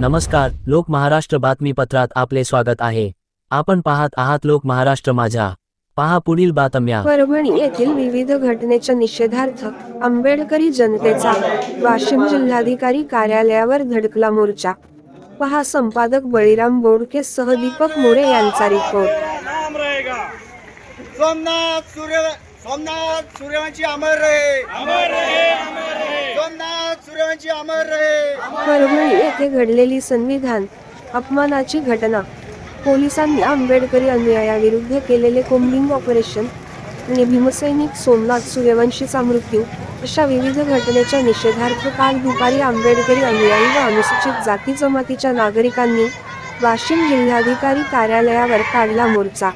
नमस्कार लोक महाराष्ट्र बातमीपत्रात आपले स्वागत आहे. आपण पाहत आहात लोक महाराष्ट्र माझा पहा पुढील बातम्या. परभणी येथील विविध घटनेच्या निषेधार्थ आंबेडकरी जनतेचा वाशिम जिल्हाधिकारी कार्यालयावर धडकला मोर्चा. पहा संपादक बळीराम बोडके सह दीपक मोरे यांचा रिपोर्ट सोमनाथ सूर्य सोमनाथ सूर्यवंशी अमर रहे अमर रहे अमर रहे अमर रहे परभणी येथे घडलेली संविधान अपमानाची घटना पोलिसांनी आंबेडकरी अनुयायाविरुद्ध केलेले कोम्बिंग ऑपरेशन आणि भीमसैनिक सोमनाथ सूर्यवंशीचा मृत्यू अशा विविध घटनेच्या निषेधार्थ काल दुपारी आंबेडकरी अनुयायी व अनुसूचित जाती जमातीच्या नागरिकांनी वाशिम जिल्हाधिकारी कार्यालयावर काढला मोर्चा.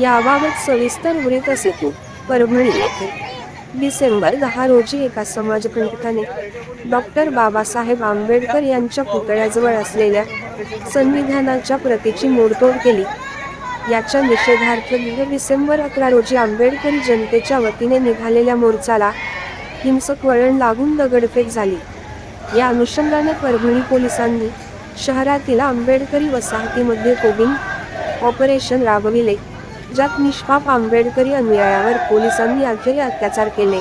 याबाबत सविस्तर वृत्त सेतू परभणी येथे. डिसेंबर दहा रोजी एका समाजकंटकाने डॉक्टर बाबासाहेब आंबेडकर यांच्या पुतळ्याजवळ असलेल्या संविधानाच्या प्रतीची मोडतोड केली. याच्या निषेधार्थ डिसेंबर अकरा रोजी आंबेडकरी जनतेच्या वतीने निघालेल्या मोर्चाला हिंसक वळण लागून दगडफेक झाली. या अनुषंगाने परभणी पोलिसांनी शहरातील आंबेडकरी वसाहतीमध्ये कोबिंग ऑपरेशन राबविले. ज्यात निष्पाप आंबेडकरी अनुयायावर पोलिसांनी अखेरी अत्याचार केले.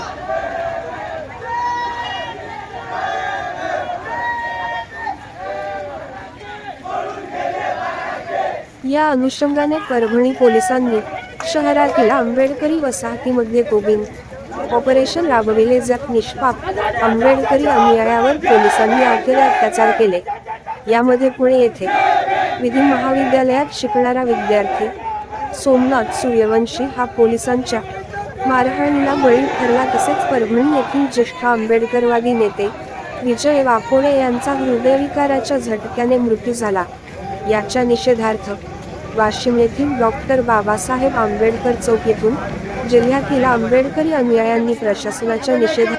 या अनुषंगाने परभणी पोलिसांनी शहरातील आंबेडकरी वसाहतीमध्ये गोविंद ऑपरेशन राबविले. ज्यात निष्पाप आंबेडकरी अनुयायावर पोलिसांनी अखेरी अत्याचार केले. यामध्ये पुणे येथे विधी महाविद्यालयात शिकणारा विद्यार्थी सोमनाथ सूर्यवंशी हा पोलिसांच्या मारहाणीला बळी ठरला तसेच परभणी येथील ज्येष्ठ आंबेडकरवादी नेते विजय वाकोडे यांचा हृदयविकाराच्या झटक्याने मृत्यू झाला. याच्या निषेधार्थ वाशिम येथील डॉक्टर बाबासाहेब आंबेडकर चौक येथून जिल्ह्यातील आंबेडकरी अनुयायांनी प्रशासनाच्या निषेध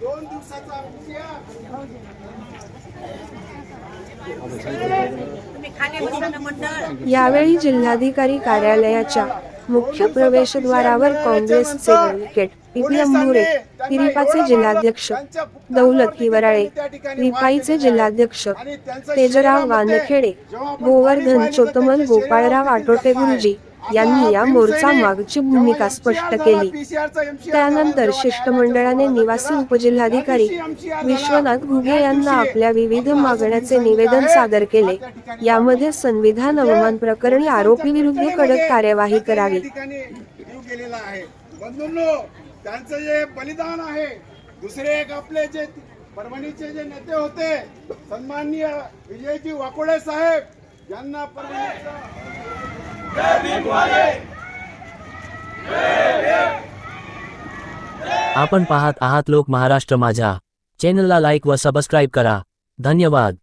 दोन दिवसाचा यावेळी जिल्हाधिकारी कार्यालयाच्या मुख्य प्रवेशद्वारावर काँग्रेसचे ॲडव्होकेट पीपीएम मोरे तिरिपाचे जिल्हाध्यक्ष दौलत हिवराळे रिपाईचे जिल्हाध्यक्ष तेजराव वानखेडे गोवर्धन चोतमल गोपाळराव आटोटे गुरुजी यांनी या मोर्चा मागची भूमिका स्पष्ट केली. त्यानंतर शिष्टमंडळाने निवासी उपजिल्हाधिकारी विश्वनाथ घुगे यांना आपल्या विविध मागण्याचे निवेदन सादर केले. यामध्ये संविधान अवमान प्रकरणी आरोपी विरुद्ध कडक कार्यवाही करावी. त्यांचं जे बलिदान आहे दुसरे एक आपले जे परभणीचे जे नेते होते सन्माननीय विजयजी वाकोडे साहेब यांना परभणीचा आपण पाहत आहात लोक महाराष्ट्र माझ्या. चॅनलला लाईक व सबस्क्राईब करा. धन्यवाद.